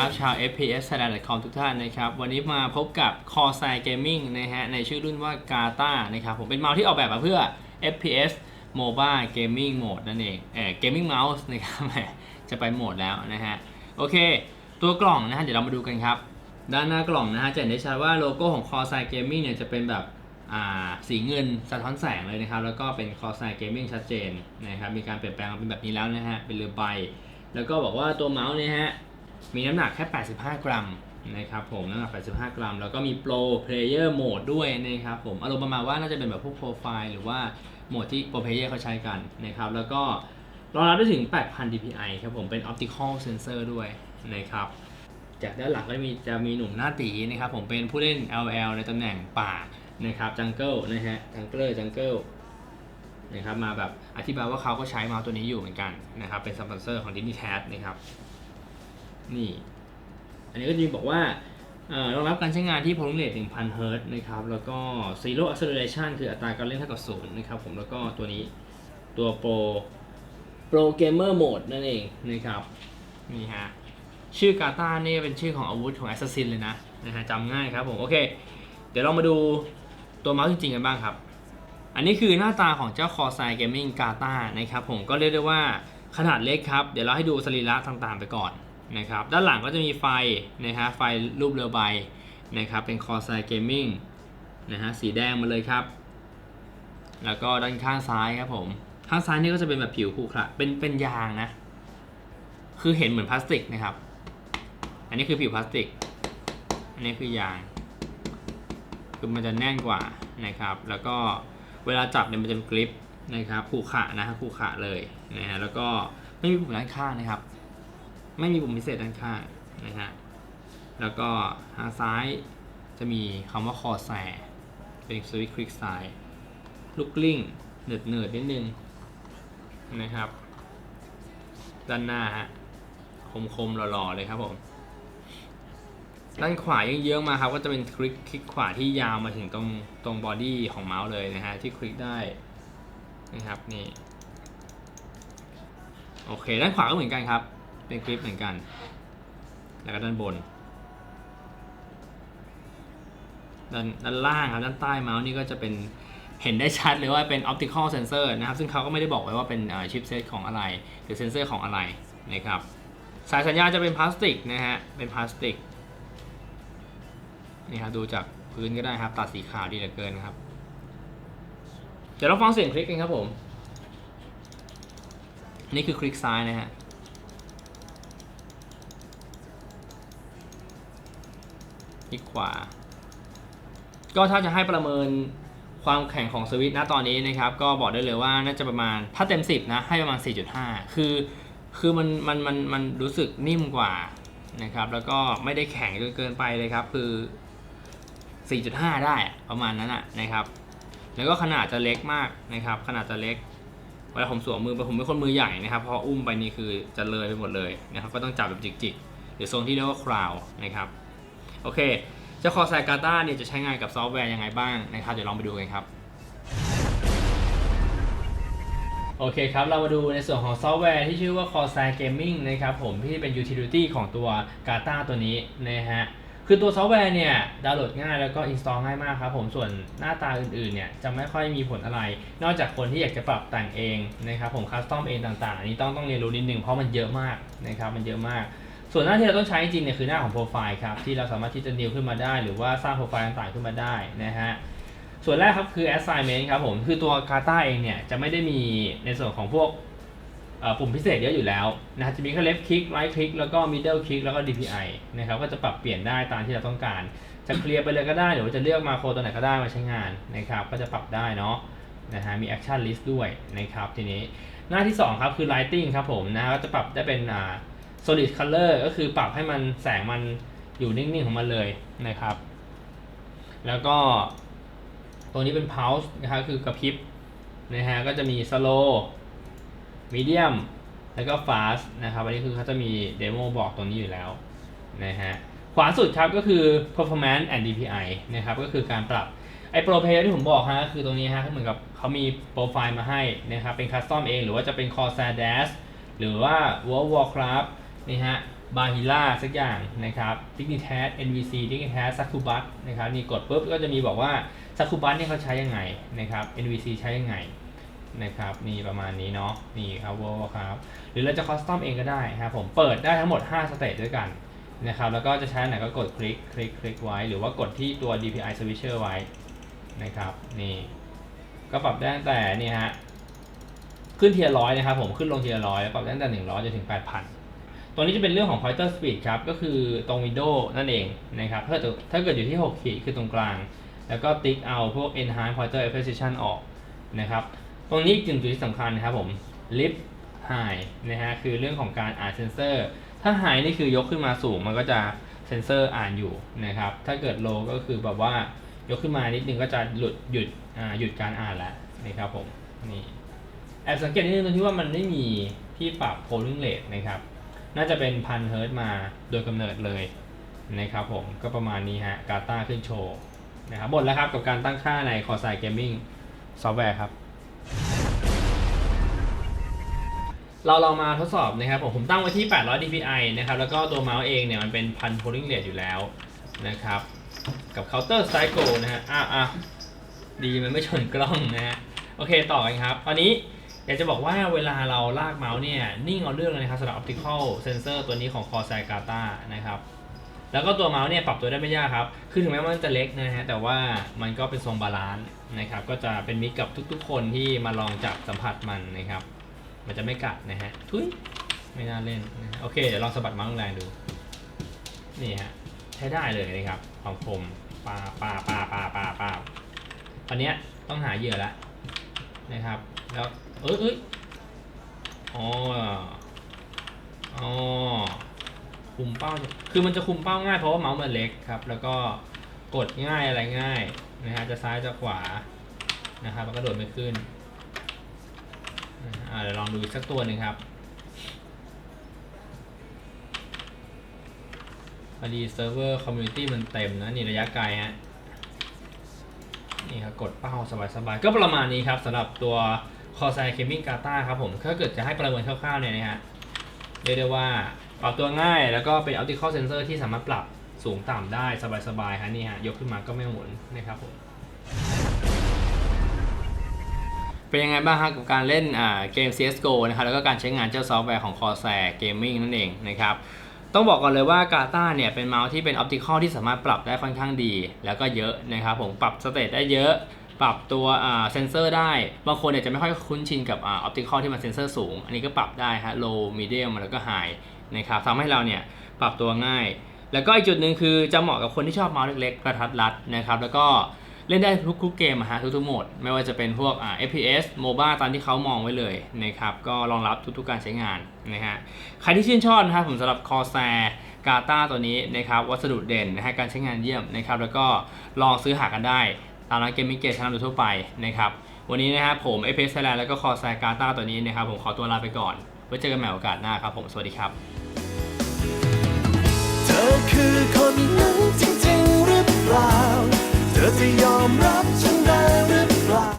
ครับ ชาว FPS Thailand.com ทุกท่านนะครับ วันนี้มาพบกับ Corsair Gaming นะฮะ ในชื่อรุ่นว่า Gata นะครับ ผมเป็นเมาส์ที่ออกแบบมาเพื่อ FPS Mobile Gaming Mode นั่นเองเออ Gaming Mouse นะครับจะไปโหมดแล้วนะฮะ โอเค ตัวกล่องนะฮะ เดี๋ยวเรามาดูกันครับ ด้านหน้ากล่องนะฮะ จะเห็นได้ชัดว่าโลโก้ของ Corsair Gaming เนี่ยจะเป็นแบบอ่าสีเงินสะท้อนแสงเลยนะครับ แล้วก็เป็น Corsair Gaming ชัดเจนนะครับ มีการเปลี่ยนแปลงมาเป็นแบบนี้แล้วนะฮะ เป็นเรือใบ แล้วก็บอกว่าตัวเมาส์เนี่ยฮะ มีน้ำหนักแค่ 85 กรัมนะครับผมน้ำหนัก 85 กรัม แล้วก็มี Pro Player Mode ด้วยนะครับผมอารมณ์ประมาณว่าน่าจะเป็นแบบพวกโปรไฟล์หรือว่าโหมดที่ Pro Player เขาใช้กันนะครับแล้วก็รองรับได้ถึง 8,000 dpi ครับผมเป็น Optical Sensor ด้วยนะครับจากด้านหลังก็จะมีจะมีหนุ่มหน้าตีนะครับผมเป็นผู้เล่น LL ในตำแหน่งป่านะครับจังเกิลนะฮะจังเกิลจังเกิลนะครับมาแบบอธิบายว่าเขาก็ใช้เมาส์ตัวนี้อยู่เหมือนกันนะครับเป็นสปอนเซอร์ของ Disney Cat นะครับ นี่ อันนี้ก็จะบอกว่าเอ่อรองรับการใช้งานที่ polling rate 1,000 Hz นะครับ แล้วก็ zero acceleration คืออัตราการเล่นเท่ากับศูนย์นะครับผม แล้วก็ตัวนี้ตัว pro pro gamer mode นั่นเองนะครับนี่ฮะชื่อกาตาเนี่ยเป็นชื่อของอาวุธของ Assassin เลยนะนะฮะจำง่ายครับผม โอเค เดี๋ยวเรามาดูตัวเมาส์จริงๆกันบ้างครับ อันนี้คือหน้าตาของเจ้า Corsair Gaming Gata นะครับผมก็เรียกได้ว่าขนาดเล็กครับ เดี๋ยวเราให้ดูสรีระต่างๆไปก่อน นะครับด้านหลังก็จะมีไฟนะฮะไฟรูปเรือใบนะครับเป็น Corsair Gaming นะฮะสีแดงมาเลยครับ แล้วก็ด้านข้างซ้ายครับผมข้างซ้ายนี่ก็จะเป็นแบบผิวขรุขระเป็นเป็นยางนะ คือเห็นเหมือนพลาสติกนะครับ อันนี้คือผิวพลาสติก อันนี้คือยาง คือมันจะแน่นกว่านะครับ แล้วก็เวลาจับเนี่ยมันจะเป็นกริปนะครับขูขระนะฮะขูขระเลยนะฮะแล้วก็ไม่มีปุ่มด้านข้างนะครับ ไม่มีปุ่มพิเศษด้านข้างนะฮะ แล้วก็ทางซ้ายจะมีคำว่าคอแซเป็นสวิตช์คลิกซ้ายลูกกลิ้งเนืดเนืดๆนิดนึงนะครับ ด้านหน้าฮะคมๆหล่อๆเลยครับผม ด้านขวาเยอะๆมาครับก็จะเป็นคลิกคลิกขวาที่ยาวมาถึงตรงตรงบอดี้ของเมาส์เลยนะฮะที่คลิกได้นะครับนี่โอเค ด้านขวาก็เหมือนกันครับ เป็นคลิปเหมือนกัน แล้วก็ด้านบน ด้านด้านล่างครับด้านใต้เมาส์นี่ก็จะเป็นเห็นได้ชัดเลยว่าเป็น optical sensor นะครับ ซึ่งเขาก็ไม่ได้บอกไว้ว่าเป็นชิปเซตของอะไร หรือเซนเซอร์ของอะไรนะครับ สายสัญญาณจะเป็นพลาสติกนะฮะ เป็นพลาสติก นี่ครับดูจากพื้นก็ได้ครับ ตัดสีขาวดีเหลือเกินครับ เดี๋ยวเราฟังเสียงคลิกกันครับผม นี่คือคลิกซ้ายนะฮะ คลิกขวา ก็ถ้าจะให้ประเมินความแข็งของสวิตช์ณตอนนี้นะครับ ก็บอกได้เลยว่าน่าจะประมาณถ้าเต็ม 10 นะ ให้ประมาณ 4.5 คือ คือมันมันมันมันรู้สึกนิ่มกว่านะครับ แล้วก็ไม่ได้แข็งจนเกินไปเลยครับ คือ 4.5 ได้ประมาณนั้นอะนะครับ แล้วก็ขนาดจะเล็กมากนะครับ ขนาดจะเล็กเวลาผมสวมมือไปผมเป็นคนมือใหญ่นะครับพออุ้มไปนี่คือจะเลยไปหมดเลยนะครับ ก็ต้องจับแบบจิกๆ หรือทรงที่เรียกว่าคราวนะครับ โอเค เจ้าคอไซกาตาเนี่ยจะใช้งานกับซอฟต์แวร์ยังไงบ้างนะครับ เดี๋ยวลองไปดูกันครับ โอเคครับ เรามาดูในส่วนของซอฟต์แวร์ที่ชื่อว่า Corsair Gaming นะครับผมที่เป็น utility ของตัว Gata ตัวนี้นะฮะคือตัวซอฟต์แวร์เนี่ยดาวน์โหลดง่ายแล้วก็ install ง่ายมากครับผมส่วนหน้าตาอื่นๆเนี่ยจะไม่ค่อยมีผลอะไร นอกจากคนที่อยากจะปรับแต่งเองนะครับผมคัสตอมเองต่างๆ อันนี้ต้องต้องเรียนรู้นิดนึงเพราะมันเยอะมากนะครับมันเยอะมาก ส่วนหน้าที่เราต้องใช้จริงเนี่ยคือหน้าของโปรไฟล์ครับที่เราสามารถที่จะ new ขึ้นมาได้ หรือว่าสร้างโปรไฟล์ต่างๆขึ้นมาได้นะฮะส่วนแรกครับคือ assignment ครับผมคือตัว Kata เองเนี่ยจะไม่ได้มีในส่วนของพวกปุ่มพิเศษเยอะอยู่แล้วนะฮะจะมีแค่ left click right click แล้วก็ middle click แล้วก็ DPI นะครับก็จะปรับเปลี่ยนได้ตามที่เราต้องการ จะเคลียร์ไปเลยก็ได้หรือว่าจะเลือกมาโครตัวไหนก็ได้มาใช้งานนะครับก็จะปรับได้เนาะนะฮะมี action list ด้วยนะครับทีนี้หน้าที่ 2 ครับคือ lighting ครับผมนะฮะก็จะปรับได้เป็นอ่า solid color ก็คือปรับให้มันแสงมันอยู่นิ่งๆของมันเลยนะครับ แล้วก็ตรงนี้เป็น pulse นะครับคือกระพริบนะฮะก็จะมี slow medium แล้วก็ fast นะครับ อันนี้คือเขาจะมีเดโมบอกตรงนี้อยู่แล้วนะฮะขวาสุดครับก็คือ performance and DPI นะครับ ก็คือการปรับไอ้ pro player ที่ผมบอกฮะก็คือตรงนี้ฮะเหมือนกับเขามีโปรไฟล์มาให้นะครับ เป็น custom เอง หรือว่าจะเป็น Corsair Dash หรือว่า World Warcraft นี่ฮะบาฮิล่าสักอย่างนะครับดิกนิ t ทส NVC ดิกนิ t ท s ซักคูบัสนะครับนี่กดปุ๊บก็จะมีบอกว่าซักคูบัสนี่เขาใช้ยังไงนะครับ NVC ใช้ยังไงนะครับนี่ประมาณนี้เนาะนี่ครับวครับ หรือเราจะคอสตอมเองก็ได้ครับผมเปิดได้ทั้งหมด 5 สเตจด้วยกันนะครับแล้วก็จะใช้ไหนก็กดคลิกคลิกคลิกไว้ หรือว่ากดที่ตัว DPI switcher ไว้นะครับนี่ก็ปรับได้ตั้งแต่นี่ฮะขึ้นเทียร้อยนะครับผมขึ้นลงเทียร์ร้อยปรับได้ตั้งแต่100จนถึง 8,000 ตัวนี้จะเป็นเรื่องของ pointer speed ครับ ก็คือตรง window นั่นเองนะครับถ้าเกิดถ้าเกิดอยู่ที่ 6 ขีดคือตรงกลาง แล้วก็ติ๊กเอาพวก enhance pointer precision ออกนะครับ ตรงนี้อีกหนึ่งจุดที่สำคัญนะครับผม lift high นะฮะ คือเรื่องของการอ่านเซนเซอร์ ถ้า high นี่คือยกขึ้นมาสูง มันก็จะเซนเซอร์อ่านอยู่นะครับ ถ้าเกิด low ก็คือแบบว่ายกขึ้นมานิดนึงก็จะหลุดหยุดอ่าหยุดการอ่านแล้วนะครับผมนี่แอบสังเกตนิดนึงตรงที่ว่ามันไม่มีที่ปรับ polling rate นะครับ น่าจะเป็นพันเฮิร์ตมาโดยกำเนิดเลยนะครับผมก็ประมาณนี้ฮะกาตาขึ้นโชว์นะครับหมดแล้วครับกับการตั้งค่าใน Corsair Gaming Software ครับเราลองมาทดสอบนะครับผมผมตั้งไว้ที่ 800 dpi นะครับ แล้วก็ตัวเมาส์เองเนี่ยมันเป็นพัน polling rate อยู่แล้วนะครับ กับ counter strike go นะฮะ อะอะดีมันไม่ชนกล้องนะฮะ โอเคต่อกันครับ ตอนนี้ อยากจะบอกว่าเวลาเราลากเมาส์เนี่ย นิ่งเอาเรื่องเลยนะครับสำหรับ optical sensor ตัวนี้ของ Corsair Gata นะครับแล้วก็ตัวเมาส์เนี่ยปรับตัวได้ไม่ยากครับ คือถึงแม้ว่ามันจะเล็กนะฮะ แต่ว่ามันก็เป็นทรงบาลานซ์นะครับ ก็จะเป็นมิตรกับทุกๆ คนที่มาลองจับสัมผัสมันนะครับ มันจะไม่กัดนะฮะ ทุยไม่น่าเล่นนะโอเค เดี๋ยวลองสะบัดเมาส์แรงดู นี่ฮะ ใช้ได้เลยนะครับความคมปาปาปาปาปาปาตอนนี้ต้องหาเหยื่อแล้ว นะครับ แล้วเอ้ยเอ้ยอ๋ออ๋อคุมเป้า คือมันจะคุมเป้าง่ายเพราะว่าเมาส์มันเล็กครับ แล้วก็กดง่ายอะไรง่ายนะฮะ จะซ้ายจะขวา นะครับแล้วก็โดดไม่ขึ้นอ่าเดี๋ยวลองดูอีกสักตัวหนึ่งครับพอดีเซิร์ฟเวอร์คอมมูนิตี้มันเต็มนะ นี่ระยะไกลฮะ นี่ครับกดเป้าสบายๆ ก็ประมาณนี้ครับสำหรับตัว Corsair Gaming Gata ครับผมถ้าเกิดจะให้ประเมินคร่าวๆเนี่ยนะฮะเรียกได้ว่าปรับตัวง่ายแล้วก็เป็น optical sensor ที่สามารถปรับสูงต่ำได้สบายๆฮะนี่ฮะยกขึ้นมาก็ไม่หมุนนะครับผมเป็นยังไงบ้างครับกับการเล่นเกม CSGO นะครับแล้วก็การใช้งานเจ้าซอฟต์แวร์ของ Corsair Gaming นั่นเองนะครับ ต้องบอกก่อนเลยว่ากาตาเนี่ยเป็นเมาส์ที่เป็น optical ที่สามารถปรับได้ค่อนข้างดี แล้วก็เยอะนะครับผมปรับสเตตได้เยอะ ปรับตัวเซนเซอร์ได้ บางคนเนี่ยจะไม่ค่อยคุ้นชินกับออปติคอลที่มันเซนเซอร์สูง อันนี้ก็ปรับได้ฮะ low medium แล้วก็ high นะครับทำให้เราเนี่ยปรับตัวง่าย แล้วก็อีกจุดหนึ่งคือจะเหมาะกับคนที่ชอบเมาส์เล็กๆกระทัดรัดนะครับแล้วก็ เล่นได้ทุกๆเกมอะฮะทุกๆโหมด ไม่ว่าจะเป็นพวกอ่า FPS MOBA ตามที่เขามองไว้เลยนะครับก็รองรับทุกๆการใช้งานนะฮะใครที่ชื่นชอบนะครับผมสำหรับ Corsair กาตาตัวนี้นะครับวัสดุเด่นนะฮะการใช้งานเยี่ยมนะครับแล้วก็ลองซื้อหากันได้ตามร้านเกมมิ่งเกจชั้นนำทั่วไปนะครับวันนี้นะครับผมเอเพสไทยแลนด์แล้วก็คอแซกาตาตัวนี้นะครับผมขอตัวลาไปก่อนไว้เจอกันใหม่โอกาสหน้าครับผมสวัสดีครับ เธอคือคนนั้นจริงๆหรือเปล่า ธอจะยอมรับฉันได้หรือ